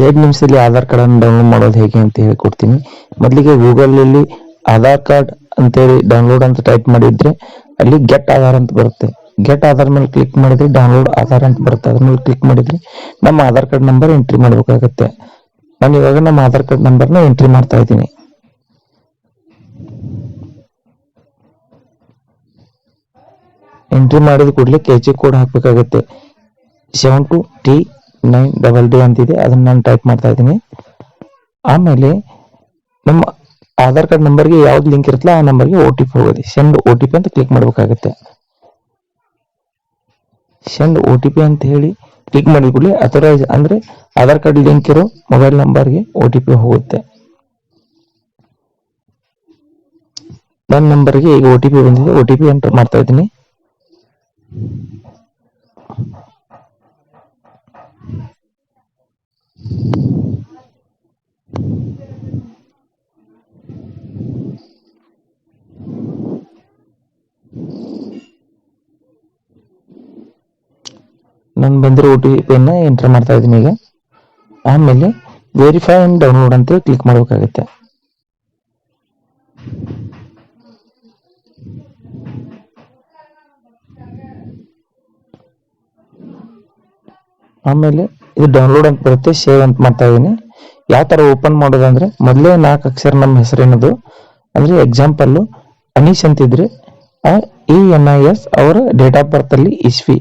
ಎರಡು ನಿಮಿಷದಲ್ಲಿ ಆಧಾರ್ ಕಾರ್ಡ್ ಅನ್ನು ಡೌನ್ಲೋಡ್ ಮಾಡೋದು ಹೇಗೆ ಅಂತ ಹೇಳಿ ಕೊಡ್ತೀನಿ. ಮೊದಲಿಗೆ ಗೂಗಲಲ್ಲಿ ಆಧಾರ್ ಕಾರ್ಡ್ ಅಂತೇಳಿ ಡೌನ್ಲೋಡ್ ಅಂತ ಟೈಪ್ ಮಾಡಿದ್ರೆ ಅಲ್ಲಿ ಗೆಟ್ ಆಧಾರ್ ಅಂತ ಬರುತ್ತೆ. ಗೆಟ್ ಆಧಾರ್ ಮೇಲೆ ಕ್ಲಿಕ್ ಮಾಡಿದ್ರೆ ಡೌನ್ಲೋಡ್ ಆಧಾರ್ ಅಂತ ಬರುತ್ತೆ. ಅದ್ರ ಮೇಲೆ ಕ್ಲಿಕ್ ಮಾಡಿದ್ರೆ ನಮ್ಮ ಆಧಾರ್ ಕಾರ್ಡ್ ನಂಬರ್ ಎಂಟ್ರಿ ಮಾಡಬೇಕಾಗತ್ತೆ. ನಾನು ಇವಾಗ ನಮ್ಮ ಆಧಾರ್ ಕಾರ್ಡ್ ನಂಬರ್ನ ಎಂಟ್ರಿ ಮಾಡ್ತಾ ಇದ್ದೀನಿ. ಎಂಟ್ರಿ ಮಾಡಿದ ಕೂಡಲೇ ಕೆಚಿ ಕೋಡ್ ಹಾಕಬೇಕಾಗತ್ತೆ. Seven two T nine double D ಅಂತಿದೆ, ಅದನ್ನು ನಾನು ಟೈಪ್ ಮಾಡ್ತಾ ಇದ್ದೀನಿ. ಆಮೇಲೆ ನಮ್ಮ ಆಧಾರ್ ಕಾರ್ಡ್ ನಂಬರ್ಗೆ ಯಾವ್ದು ಲಿಂಕ್ ಇರುತ್ತಲ್ಲ ಆ ನಂಬರ್ಗೆ ಒ ಟಿ ಪಿ ಹೋಗೋದು. ಸೆಂಡ್ ಒ ಟಿ ಪಿ ಅಂತ ಕ್ಲಿಕ್ ಮಾಡಬೇಕಾಗತ್ತೆ. ಸೆಂಡ್ ಒ ಟಿ ಪಿ ಅಂತ ಹೇಳಿ ಕ್ಲಿಕ್ ಮಾಡಿದ ಕೂಡಲೇ ಅಥರೈಸ್ ಅಂದ್ರೆ ಆಧಾರ್ ಕಾರ್ಡ್ ಲಿಂಕ್ ಇರೋ ಮೊಬೈಲ್ ನಂಬರ್ಗೆ ಒ ಟಿ ಪಿ ಹೋಗುತ್ತೆ. ನನ್ನ ನಂಬರ್ಗೆ ಈಗ ಒ ಟಿ ಪಿ ಬಂದಿದೆ. ಒ ಟಿ ಪಿ ಎಂಟರ್ ಮಾಡ್ತಾ ಇದ್ದೀನಿ. ನಾನು ಬಂದಿರೋ ಓ ಟಿ ಪಿಯನ್ನು ಎಂಟರ್ ಮಾಡ್ತಾ ಇದ್ದೀನಿ ಈಗ. ಆಮೇಲೆ ವೆರಿಫೈ ಅಂಡ್ ಡೌನ್ಲೋಡ್ ಅಂತ ಕ್ಲಿಕ್ ಮಾಡಬೇಕಾಗುತ್ತೆ. ಆಮೇಲೆ ಇದು ಡೌನ್ಲೋಡ್ ಅಂತ ಬರುತ್ತೆ ಸೇವ್ ಅಂತ ಮಾಡ್ತಾ ಇದ್ದೀನಿ. ಯಾವ ಥರ ಓಪನ್ ಮಾಡೋದಂದ್ರೆ ಮೊದಲೇ ನಾಲ್ಕು ಅಕ್ಷರ ನಮ್ಮ ಹೆಸರೇನದು. ಅಂದರೆ ಎಕ್ಸಾಂಪಲ್ಲು ಅನೀಶ್ ಅಂತಿದ್ರೆ ಇ ಎನ್ ಐ ಎಸ್ ಅವರ ಡೇಟ್ ಆಫ್ ಬರ್ತ್ ಅಲ್ಲಿ ಇಸ್ವಿ.